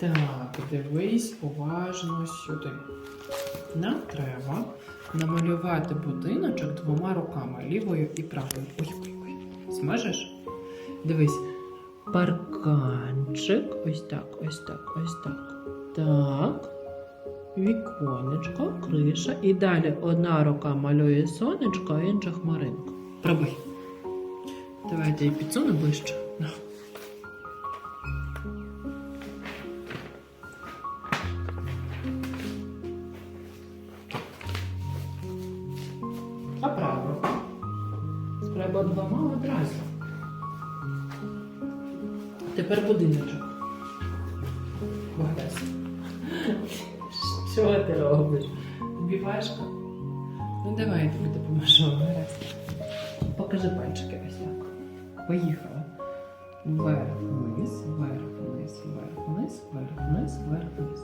Так, дивись уважно сюди. Нам треба намалювати будиночок двома руками, лівою і правою. Ой, ой, ой. Зможеш? Дивись. Парканчик. Ось так, ось так, ось так. Так. Віконечко, криша. І далі одна рука малює сонечко, а інша хмаринку. Пробуй. Давайте я підсуну ближче. Треба двома одразу. Тепер будиночок. Богдас. Що ти робиш? Тобі важко? Ну давай я тобі допоможу. Покажи пальчики ось так. Поїхали. Вверх, вниз, вверх, вниз, вверх, вниз, вверх, вниз, вверх, вниз.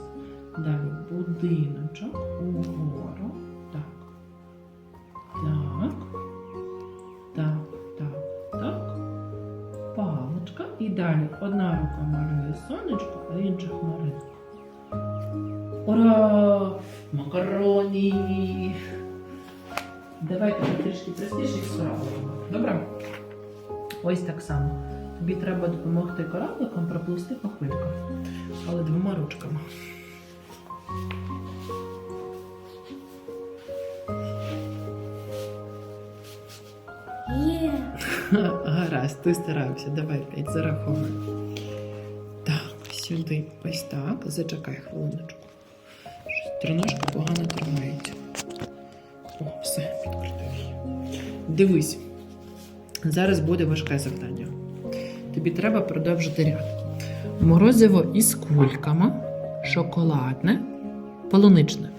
Далі будиночок угору. Далі одна рука малює сонечко, а інша хмаринку. Ура! Макароні! Давайте трішки простіше спробуємо. Добре? Ось так само. Тобі треба допомогти корабликам проплисти по хвильках, але двома ручками. Є. Гаразд, ти старався. Давай п'ять зараховуй. Так, сюди. Ось так. Зачекай хвилиночку. Щось Триножка погано тримається. О, все, підкрутив. Дивись. Зараз буде важке завдання. Тобі треба продовжити ряд. Морозиво із кульками, шоколадне, полуничне.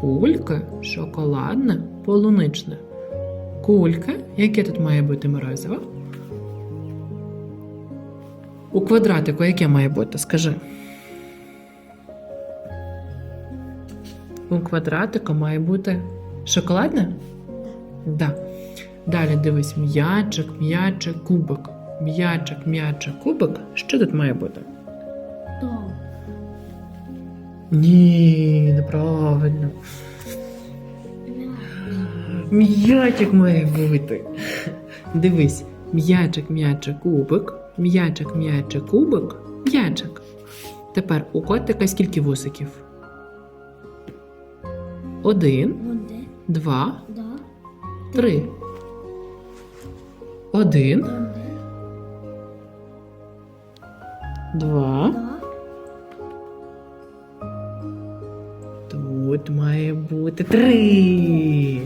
Кульки, шоколадне, полуничне. Кулька. Яке тут має бути морозиво? У квадратику яке має бути? Скажи. У квадратику має бути шоколадне? Да. Далі дивись м'ячик, м'ячик, кубик. М'ячик, м'ячик, кубик. Що тут має бути? Ні, неправильно. М'ячик має бути. Дивись, м'ячик, м'ячик, кубик, м'ячик, м'ячик, кубик, м'ячик. Тепер у котика скільки вусиків? Один, два, три. Один. два. Тут має бути три.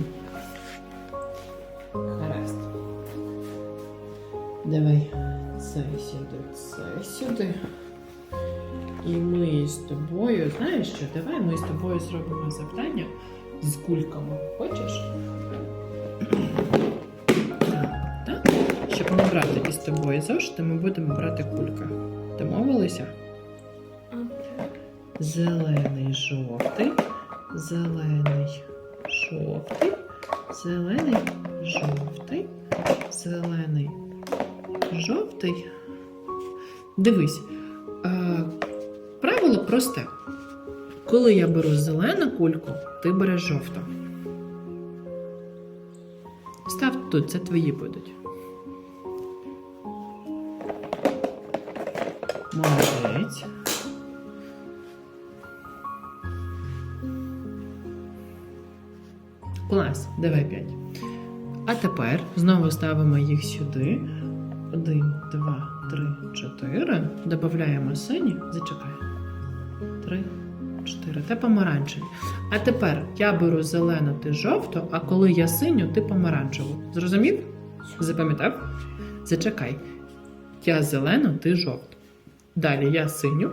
Давай це сюди, це сюди. І ми з тобою, знаєш що? Давай ми з тобою зробимо завдання з кульками. Хочеш? Так, так? Щоб не брати із тобою зошити, ми будемо брати кульки. Домовилися? Зелений, жовтий, зелений, жовтий, зелений, жовтий, зелений, жовтий. Дивись, е, правило просте. Коли я беру зелену кульку, ти береш жовту. Став тут, це твої будуть. Молодець. Клас, давай п'ять. А тепер знову ставимо їх сюди. Один, два, три, чотири. Додаємо сині. Зачекай. Три, чотири. Та помаранчеві. А тепер я беру зелену, ти жовту, а коли я синю, ти помаранчеву. Зрозумів? Запам'ятав? Зачекай. Я зелену, ти жовту. Далі я синю.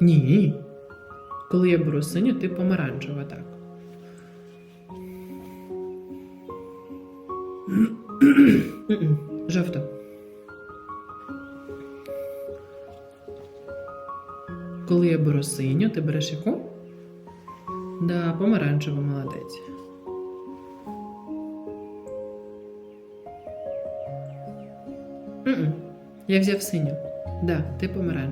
Ні. Коли я беру синю, ти помаранчева, так. Мгм. Жовто. Коли я беру синю, ти береш яку? Да, помаранчева молодець. Я взяв синю. Да, ти помаранчева.